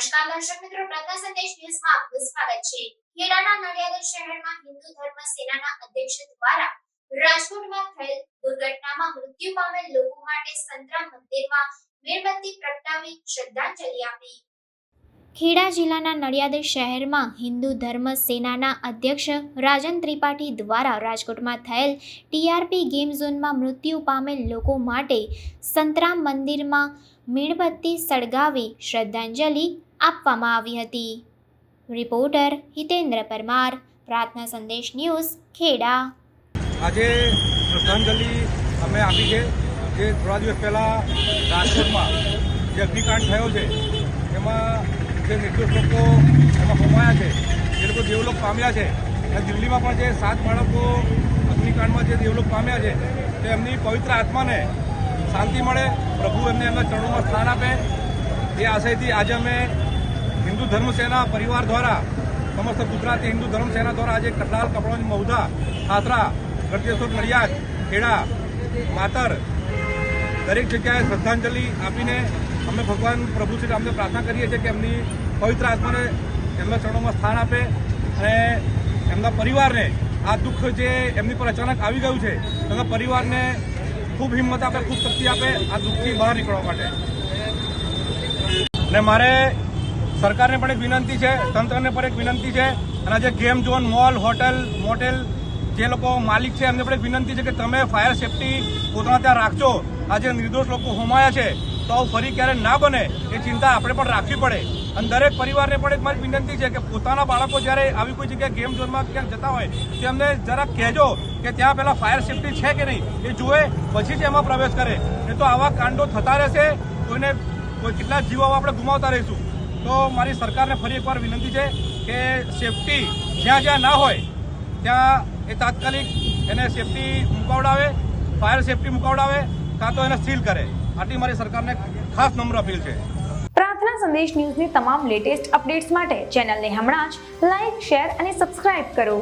નમસ્કાર દર્શક મિત્રો, પ્રજ્ઞા સંદેશ ન્યૂઝમાં આપનું સ્વાગત છે. ખેડાના નડિયાદ શહેરમાં હિન્દુ ધર્મ સેનાના અધ્યક્ષ દ્વારા રાજકોટમાં થયેલ દુર્ઘટનામાં મૃત્યુ પામેલ લોકો માટે સંતરા મંદિરમાં મીણબત્તી પ્રગટાવી શ્રદ્ધાંજલિ આપી. ખેડા જિલ્લાના નડિયાદ શહેરમાં હિન્દુ ધર્મ સેનાના અધ્યક્ષ રાજન ત્રિપાઠી દ્વારા રાજકોટમાં થયેલ ટીઆરપી ગેમ ઝોનમાં મૃત્યુ પામેલ લોકો માટે સંતરામ મંદિરમાં મીણબત્તી સળગાવી શ્રદ્ધાંજલિ આપવામાં આવી હતી. રિપોર્ટર હિતેન્દ્ર પરમાર, પ્રાર્થના સંદેશ ન્યૂઝ, ખેડા. આજે શ્રદ્ધાંજલિ અમે આપી છે જે થોડા દિવસ પહેલાં રાજકોટમાં જે અગ્નિકાંડ થયો છે, એમાં જે નિર્દોષ લોકો એમાં હોમાયા છે, એ લોકો દેવલોક પામ્યા છે. અને દિલ્હીમાં પણ જે સાત બાળકો અગ્નિકાંડમાં જે દેવલોક પામ્યા છે, તે એમની પવિત્ર આત્માને શાંતિ મળે, પ્રભુ એમને એમના ચરણોમાં સ્થાન આપે. એ આશયથી આજે અમે હિન્દુ ધર્મ સેના પરિવાર દ્વારા, સમસ્ત ગુજરાતી હિન્દુ ધર્મસેના દ્વારા આજે કટલાલ કપડોની મહુધા ખાતરા ગઢેશ્વર નડિયાદ ખેડા, માતર, દરેક જગ્યાએ શ્રદ્ધાંજલિ આપીને અમે ભગવાન પ્રભુ શ્રી રામને પ્રાર્થના કરીએ છીએ કે એમની પવિત્ર આત્માને એમના ચરણોમાં સ્થાન આપે અને એમના પરિવારને આ દુઃખ જે એમની પર અચાનક આવી ગયું છે, એમના પરિવારને ખૂબ હિંમત આપે, ખૂબ શક્તિ આપે આ દુઃખથી બહાર નીકળવા માટે. અને મારે સરકારને પણ એક વિનંતી છે, તંત્રને પણ એક વિનંતી છે અને આજે game zone, mall, hotel, motel જે લોકો માલિક છે, એમને પણ એક વિનંતી છે કે તમે ફાયર સેફટી પોતાના ત્યાં રાખજો. આજે નિર્દોષ લોકો હોમાયા છે, તો આવું ફરી ક્યારે ના બને એ ચિંતા આપણે પણ રાખવી પડે. અને દરેક પરિવારને પણ એક મારી વિનંતી છે કે પોતાના બાળકો જ્યારે આવી કોઈ જગ્યાએ ગેમ ઝોનમાં ક્યાંક જતા હોય, તો એમને જરા કહેજો કે ત્યાં પહેલાં ફાયર સેફટી છે કે નહીં? એ જુએ, પછી જ એમાં પ્રવેશ કરે. એ તો આવા કાંડો થતા રહેશે, કોઈને કોઈ કેટલા જીવો આપણે ગુમાવતા રહીશું. તો મારી સરકારને ફરી એકવાર વિનંતી છે કે સેફટી જ્યાં જ્યાં ના હોય, ત્યાં એ તાત્કાલિક એને સેફટી મુકાવડાવે ફાયર સેફટી મુકાવડાવે, કાં તો એને સીલ કરે. આટલી મારી સરકારને ખાસ નમ્ર અપીલ છે. પ્રાર્થના સંદેશ ન્યૂઝની તમામ લેટેસ્ટ અપડેટ્સ માટે ચેનલને હમણાં જ લાઇક શેર અને સબસ્ક્રાઇબ કરો.